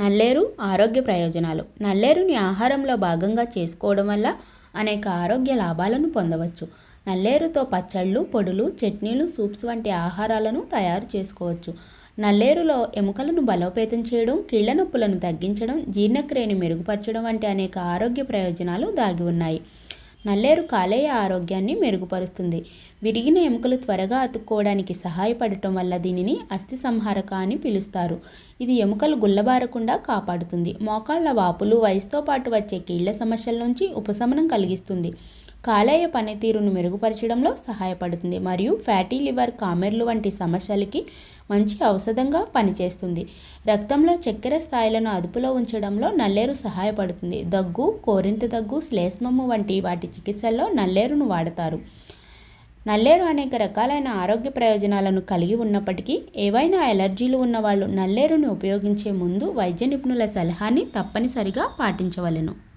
నల్లేరు ఆరోగ్య ప్రయోజనాలు. నల్లేరుని ఆహారంలో భాగంగా చేసుకోవడం వల్ల అనేక ఆరోగ్య లాభాలను పొందవచ్చు. నల్లేరుతో పచ్చళ్ళు పొడులు చట్నీలు సూప్స్ వంటి ఆహారాలను తయారు చేసుకోవచ్చు. నల్లేరులో ఎముకలను బలోపేతం చేయడం కీళ్ళ నొప్పులను తగ్గించడం జీర్ణక్రియని మెరుగుపరచడం వంటి అనేక ఆరోగ్య ప్రయోజనాలు దాగి ఉన్నాయి. నల్లేరు కాలేయ ఆరోగ్యాన్ని మెరుగుపరుస్తుంది. విరిగిన ఎముకలు త్వరగా అతుక్కోవడానికి సహాయపడటం వల్ల దీనిని అస్థి సంహారక అని పిలుస్తారు. ఇది ఎముకలు గుల్లబారకుండా కాపాడుతుంది. మోకాళ్ళ వాపులు వయసుతో పాటు వచ్చే కీళ్ళ సమస్యల నుంచి ఉపశమనం కలిగిస్తుంది. కాలేయ పనితీరును మెరుగుపరచడంలో సహాయపడుతుంది మరియు ఫ్యాటీ లివర్ కామెర్లు వంటి సమస్యలకి మంచి ఔషధంగా పనిచేస్తుంది. రక్తంలో చక్కెర స్థాయిలను అదుపులో ఉంచడంలో నల్లేరు సహాయపడుతుంది. దగ్గు కోరింత దగ్గు శ్లేష్మము వంటి వాటి చికిత్సల్లో నల్లేరును వాడతారు. నల్లేరు అనేక రకాలైన ఆరోగ్య ప్రయోజనాలను కలిగి ఉన్నప్పటికీ ఏవైనా ఎలర్జీలు ఉన్నవాళ్ళు నల్లేరుని ఉపయోగించే ముందు వైద్య నిపుణుల సలహాని తప్పనిసరిగా పాటించవలెను.